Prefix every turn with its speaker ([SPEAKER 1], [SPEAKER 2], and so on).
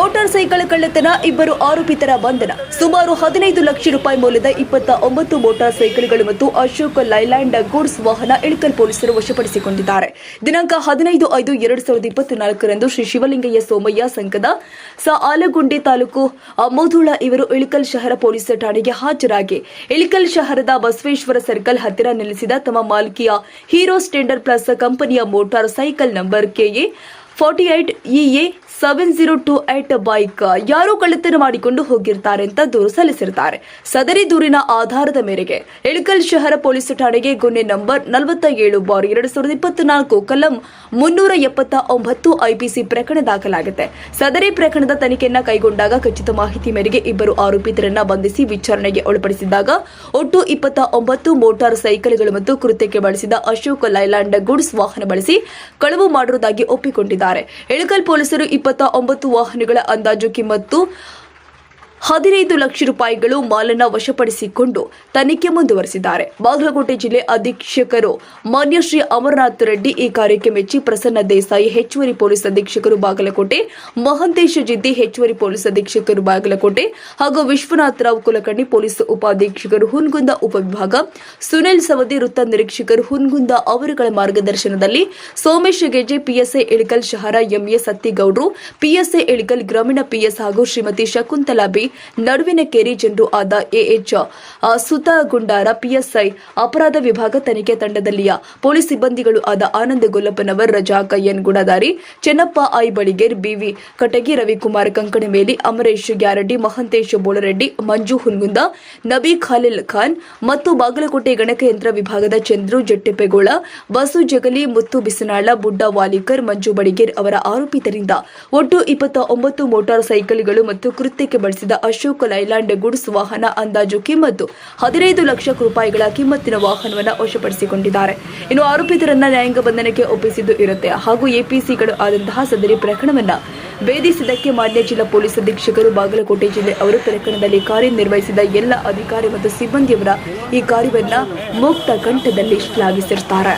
[SPEAKER 1] Motor cycle ಕಳ್ಳತನ, ಇಬ್ಬರು ಆರೋಪಿತರ ಬಂಧನ. ಸುಮಾರು ಹದಿನೈದು ಲಕ್ಷ ರೂಪಾಯಿ ಮೌಲ್ಯದ ಇಪ್ಪತ್ತ ಒಂಬತ್ತು ಮೋಟಾರ್ ಸೈಕಲ್ಗಳು ಮತ್ತು ಅಶೋಕ್ ಲೈಲ್ಯಾಂಡ್ ಗೂಡ್ಸ್ ವಾಹನ ಇಳಕಲ್ ಪೊಲೀಸರು ವಶಪಡಿಸಿಕೊಂಡಿದ್ದಾರೆ. ದಿನಾಂಕ ಹದಿನೈದು ಐದು ಎರಡು ಸಾವಿರದ ಇಪ್ಪತ್ನಾಲ್ಕರಂದು ಶ್ರೀ ಶಿವಲಿಂಗಯ್ಯ ಸೋಮಯ್ಯ ಸಂಘದ ಸ. ಆಲಗುಂಡಿ ತಾಲೂಕು ಅಮೋಧುಳ ಇವರು ಇಳಕಲ್ ಶಹರ ಪೊಲೀಸ್ ಠಾಣೆಗೆ ಹಾಜರಾಗಿ ಇಳಕಲ್ ಶಹರದ ಬಸವೇಶ್ವರ ಸರ್ಕಲ್ ಹತ್ತಿರ ನೆಲೆಸಿದ ತಮ್ಮ ಮಾಲ್ಕಿಯ ಹೀರೋ ಸ್ಟ್ಯಾಂಡರ್ಡ್ ಪ್ಲಸ್ ಕಂಪನಿಯ motorcycle number KA forty eight EA seven zero two eight bike ಯಾರೋ ಕಳ್ಳತನ ಮಾಡಿಕೊಂಡು ಹೋಗಿರ್ತಾರೆ ಅಂತ ದೂರು ಸಲ್ಲಿಸಿರ್ತಾರೆ. ಸದರಿ ದೂರಿನ ಆಧಾರದ ಮೇರೆಗೆ ಇಳಕಲ್ ಶಹರ ಪೊಲೀಸ್ ಠಾಣೆಗೆ ಗುನ್ನೆ ನಂಬರ್ ನಲವತ್ತ ಏಳು ಬಾರ್ ಎರಡು ಸಾವಿರದ ಇಪ್ಪತ್ನಾಲ್ಕು ಕಲಂ ಮುನ್ನೂರ ಎಪ್ಪತ್ತ ಒಂಬತ್ತು ಐಪಿಸಿ ಪ್ರಕರಣ ದಾಖಲಾಗಿದೆ ಸದರಿ ಪ್ರಕರಣದ ತನಿಖೆಯನ್ನ ಕೈಗೊಂಡಾಗ ಖಚಿತ ಮಾಹಿತಿ ಮೇರೆಗೆ ಇಬ್ಬರು ಆರೋಪಿತರನ್ನ ಬಂಧಿಸಿ ವಿಚಾರಣೆಗೆ ಒಳಪಡಿಸಿದಾಗ ಒಟ್ಟು ಇಪ್ಪತ್ತ ಒಂಬತ್ತು ಮೋಟಾರ್ ಸೈಕಲ್ಗಳು ಮತ್ತು ಕೃತ್ಯಕ್ಕೆ ಬಳಸಿದ ಅಶೋಕ್ ಲೈಲ್ಯಾಂಡ್ ಗುಡ್ಸ್ ವಾಹನ ಬಳಸಿ ಕಳವು ಮಾಡಿರುವುದಾಗಿ ಒಪ್ಪಿಕೊಂಡಿದ್ದಾರೆ. ಇಳಕಲ್ ಪೊಲೀಸರು ಒಂಬತ್ತು ವಾಹನಗಳ ಅಂದಾಜು ಕಿಮ್ಮತ್ತು ಹದಿನೈದು ಲಕ್ಷ ರೂಪಾಯಿಗಳು ಮಾಲನ್ನ ವಶಪಡಿಸಿಕೊಂಡು ತನಿಖೆ ಮುಂದುವರೆಸಿದ್ದಾರೆ. ಬಾಗಲಕೋಟೆ ಜಿಲ್ಲೆ ಅಧೀಕ್ಷಕರು ಮಾನ್ಯ ಶ್ರೀ ಅಮರನಾಥ್ ರೆಡ್ಡಿ ಈ ಕಾರ್ಯಕ್ಕೆ ಮೆಚ್ಚಿ ಪ್ರಸನ್ನ ದೇಸಾಯಿ, ಹೆಚ್ಚುವರಿ ಪೊಲೀಸ್ ಅಧೀಕ್ಷಕರು ಬಾಗಲಕೋಟೆ, ಮಹಂತೇಶ ಜಿದ್ದಿ, ಹೆಚ್ಚುವರಿ ಪೊಲೀಸ್ ಅಧೀಕ್ಷಕರು ಬಾಗಲಕೋಟೆ ಹಾಗೂ ವಿಶ್ವನಾಥ್ ರಾವ್ ಕುಲಕರ್ಣಿ ಪೊಲೀಸ್ ಉಪಾಧೀಕ್ಷಕರು ಹುನ್ಗುಂದ ಉಪವಿಭಾಗ, ಸುನಿಲ್ ಸವದಿ ವೃತ್ತ ನಿರೀಕ್ಷಕರು ಹುನ್ಗುಂದ ಅವರುಗಳ ಮಾರ್ಗದರ್ಶನದಲ್ಲಿ ಸೋಮೇಶ್ ಗೆಜೆ ಪಿಎಸ್ಐ ಇಳಿಕಲ್ ಶಹರ ಎಂಎ ಸತ್ತಿಗೌಡ್ರು ಪಿಎಸ್ಐ ಇಳಿಕಲ್ ಗ್ರಾಮೀಣ ಪಿಎಸ್ ಹಾಗೂ ಶ್ರೀಮತಿ ಶಕುಂತಲಾ ಬಿ ನಡುವಿನ ಕೇರಿ ಜನರು ಆದ ಎಎಚ್ ಸುತ ಗುಂಡಾರ ಪಿಎಸ್ಐ, ಅಪರಾಧ ವಿಭಾಗ ತನಿಖೆ ತಂಡದಲ್ಲಿಯ ಪೊಲೀಸ್ ಸಿಬ್ಬಂದಿಗಳು ಆದ Anand Gollappanavar, Rajak N Gudadari Chennappa I Baligar, BV Katagi Ravikumar Kankanameli Amaresh Gyaraddi Mahantesh Bolareddi, Manju Hungund, Nabi Khalil Khan ಮತ್ತು ಬಾಗಲಕೋಟೆ ಗಣಕಯಂತ್ರ ವಿಭಾಗದ ಚಂದ್ರು ಜಟ್ಟೆಪೆಗೋಳ, ಬಸು ಜಗಲಿ, ಮುತ್ತು ಬಿಸನಾಳ, ಬುಡ್ಡ ವಾಲಿಕರ್, ಮಂಜು ಬಡಿಗೇರ್ ಅವರ ಆರೋಪಿತರಿಂದ ಒಟ್ಟು ಇಪ್ಪತ್ತ ಒಂಬತ್ತು ಮೋಟಾರ್ ಸೈಕಲ್ಗಳು ಮತ್ತು ಕೃತ್ಯಕ್ಕೆ ಬಳಸಿದ ಅಶೋಕ್ ಲೈಲ್ಯಾಂಡ್ ಗುಡ್ಸ್ ವಾಹನ ಅಂದಾಜು ಕಿಮ್ಮತ್ತು ಹದಿನೈದು ಲಕ್ಷ ರೂಪಾಯಿಗಳ ಕಿಮ್ಮತ್ತಿನ ವಾಹನವನ್ನು ವಶಪಡಿಸಿಕೊಂಡಿದ್ದಾರೆ. ಇನ್ನು ಆರೋಪಿತರನ್ನ ನ್ಯಾಯಾಂಗ ಬಂಧನಕ್ಕೆ ಒಪ್ಪಿಸಿದ್ದು ಇರುತ್ತೆ. ಹಾಗೂ ಎಪಿಸಿಗಳು ಆದಂತಹ ಸದರಿ ಪ್ರಕರಣವನ್ನ ಭೇದಿಸಿದ್ದಕ್ಕೆ ಮಾನ್ಯ ಜಿಲ್ಲಾ ಪೊಲೀಸ್ ಅಧೀಕ್ಷಕರು ಬಾಗಲಕೋಟೆ ಜಿಲ್ಲೆ ಅವರು ಪ್ರಕರಣದಲ್ಲಿ ಕಾರ್ಯನಿರ್ವಹಿಸಿದ ಎಲ್ಲ ಅಧಿಕಾರಿ ಮತ್ತು ಸಿಬ್ಬಂದಿಯವರ ಈ ಕಾರ್ಯವನ್ನು ಮುಕ್ತ ಕಂಠದಲ್ಲಿ ಶ್ಲಾಘಿಸಿರ್ತಾರೆ.